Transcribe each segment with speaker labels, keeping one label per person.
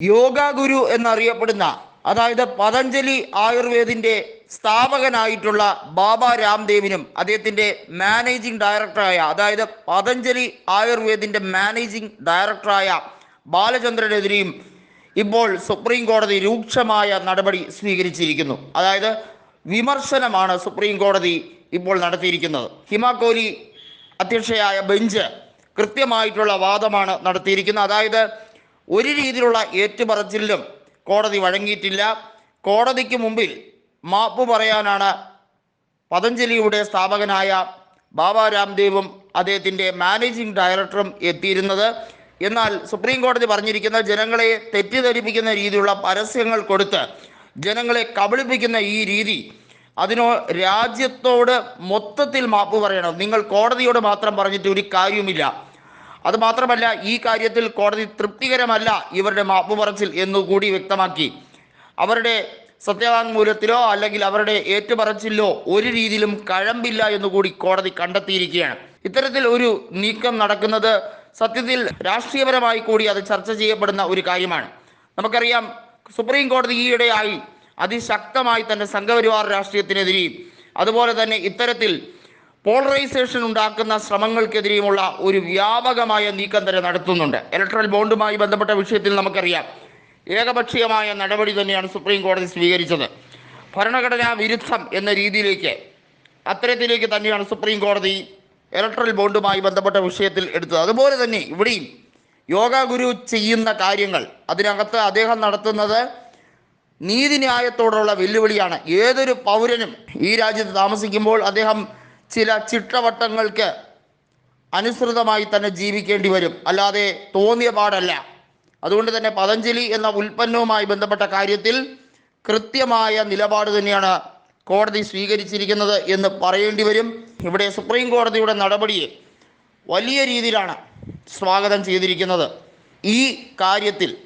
Speaker 1: യോഗ ഗുരു എന്നറിയപ്പെടുന്ന അതായത് പതഞ്ജലി ആയുർവേദിന്റെ സ്ഥാപകനായിട്ടുള്ള ബാബ രാംദേവിനും അദ്ദേഹത്തിന്റെ മാനേജിംഗ് ഡയറക്ടറായ അതായത് പതഞ്ജലി ആയുർവേദിന്റെ മാനേജിംഗ് ഡയറക്ടറായ ബാലചന്ദ്രനെതിരെയും ഇപ്പോൾ സുപ്രീം കോടതി രൂക്ഷമായ നടപടി സ്വീകരിച്ചിരിക്കുന്നു. അതായത് വിമർശനമാണ് സുപ്രീം കോടതി ഇപ്പോൾ നടത്തിയിരിക്കുന്നത്. ഹിമാകോലി അധ്യക്ഷയായ ബെഞ്ച് കൃത്യമായിട്ടുള്ള വാദമാണ് നടത്തിയിരിക്കുന്നത്. അതായത് ഒരു രീതിയിലുള്ള ഏറ്റുപറച്ചിലും കോടതി വഴങ്ങിയിട്ടില്ല. കോടതിക്ക് മുമ്പിൽ മാപ്പ് പറയാനാണ് പതഞ്ജലിയുടെ സ്ഥാപകനായ ബാബ രാംദേവും അദ്ദേഹത്തിന്റെ മാനേജിംഗ് ഡയറക്ടറും എത്തിയിരുന്നത്. എന്നാൽ സുപ്രീം കോടതി പറഞ്ഞിരിക്കുന്ന ജനങ്ങളെ തെറ്റിദ്ധരിപ്പിക്കുന്ന രീതിയിലുള്ള പരസ്യങ്ങൾ കൊടുത്ത് ജനങ്ങളെ കബളിപ്പിക്കുന്ന ഈ രീതി അതിനോ രാജ്യത്തോട് മൊത്തത്തിൽ മാപ്പ് പറയണം. നിങ്ങൾ കോടതിയോട് മാത്രം പറഞ്ഞിട്ട് ഒരു കാര്യവുമില്ല. അത് മാത്രമല്ല ഈ കാര്യത്തിൽ കോടതി തൃപ്തികരമല്ല ഇവരുടെ മാപ്പ് പറച്ചിൽ എന്നുകൂടി വ്യക്തമാക്കി. അവരുടെ സത്യവാങ്മൂലത്തിലോ അല്ലെങ്കിൽ അവരുടെ ഏറ്റുപറച്ചിലോ ഒരു രീതിയിലും കഴമ്പില്ല എന്നുകൂടി കോടതി കണ്ടെത്തിയിരിക്കുകയാണ്. ഇത്തരത്തിൽ ഒരു നീക്കം നടക്കുന്നത് സത്യത്തിൽ രാഷ്ട്രീയപരമായി കൂടി അത് ചർച്ച ചെയ്യപ്പെടുന്ന ഒരു കാര്യമാണ്. നമുക്കറിയാം സുപ്രീം കോടതി ഈയിടെയായി അതിശക്തമായി തന്നെ സംഘപരിവാർ രാഷ്ട്രീയത്തിനെതിരെയും അതുപോലെ തന്നെ ഇത്തരത്തിൽ പോളറൈസേഷൻ ഉണ്ടാക്കുന്ന ശ്രമങ്ങൾക്കെതിരെയുമുള്ള ഒരു വ്യാപകമായ നീക്കം തന്നെ നടത്തുന്നുണ്ട്. ഇലക്ട്രൽ ബോണ്ടുമായി ബന്ധപ്പെട്ട വിഷയത്തിൽ നമുക്കറിയാം. ഏകപക്ഷീയമായ നടപടി തന്നെയാണ് സുപ്രീം കോടതി സ്വീകരിച്ചത്. ഭരണഘടനാ വിരുദ്ധം എന്ന രീതിയിലേക്ക് അത്തരത്തിലേക്ക് തന്നെയാണ് സുപ്രീം കോടതി ഇലക്ട്രൽ ബോണ്ടുമായി ബന്ധപ്പെട്ട വിഷയത്തിൽ എടുത്തത്. അതുപോലെ തന്നെ ഇവിടെയും യോഗ ഗുരു ചെയ്യുന്ന കാര്യങ്ങൾ അതിനകത്ത് അദ്ദേഹം നടത്തുന്നത് നീതിന്യായത്തോടുള്ള വെല്ലുവിളിയാണ്. ഏതൊരു പൗരനും ഈ രാജ്യത്ത് താമസിക്കുമ്പോൾ അദ്ദേഹം ചില ചിട്ടവട്ടങ്ങൾക്ക് അനുസൃതമായി തന്നെ ജീവിക്കേണ്ടി വരും. അല്ലാതെ തോന്നിയ പാടല്ല. അതുകൊണ്ട് തന്നെ പതഞ്ജലി എന്ന ഉൽപ്പന്നവുമായി ബന്ധപ്പെട്ട കാര്യത്തിൽ കൃത്യമായ നിലപാട് തന്നെയാണ് കോടതി സ്വീകരിച്ചിരിക്കുന്നത് എന്ന് പറയേണ്ടി വരും. ഇവിടെ സുപ്രീം കോടതിയുടെ നടപടിയെ വലിയ രീതിയിലാണ് സ്വാഗതം ചെയ്തിരിക്കുന്നത്. ഈ കാര്യത്തിൽ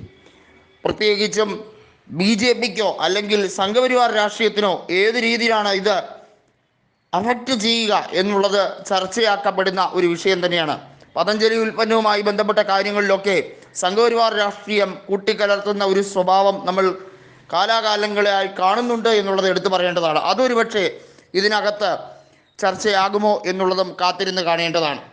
Speaker 1: പ്രത്യേകിച്ചും ബി ജെ പിക്കോ അല്ലെങ്കിൽ സംഘപരിവാർ രാഷ്ട്രീയത്തിനോ ഏത് രീതിയിലാണ് ഇത് അഫക്റ്റ് ചെയ്യുക എന്നുള്ളത് ചർച്ചയാക്കപ്പെടുന്ന ഒരു വിഷയം തന്നെയാണ്. പതഞ്ജലി ഉൽപ്പന്നവുമായി ബന്ധപ്പെട്ട കാര്യങ്ങളിലൊക്കെ സംഘപരിവാർ രാഷ്ട്രീയം കൂട്ടിക്കലർത്തുന്ന ഒരു സ്വഭാവം നമ്മൾ കാലാകാലങ്ങളായി കാണുന്നുണ്ട് എന്നുള്ളത് എടുത്തു പറയേണ്ടതാണ്. അതൊരു പക്ഷേ ഇതിനകത്ത് ചർച്ചയാകുമോ എന്നുള്ളതും കാത്തിരുന്ന് കാണേണ്ടതാണ്.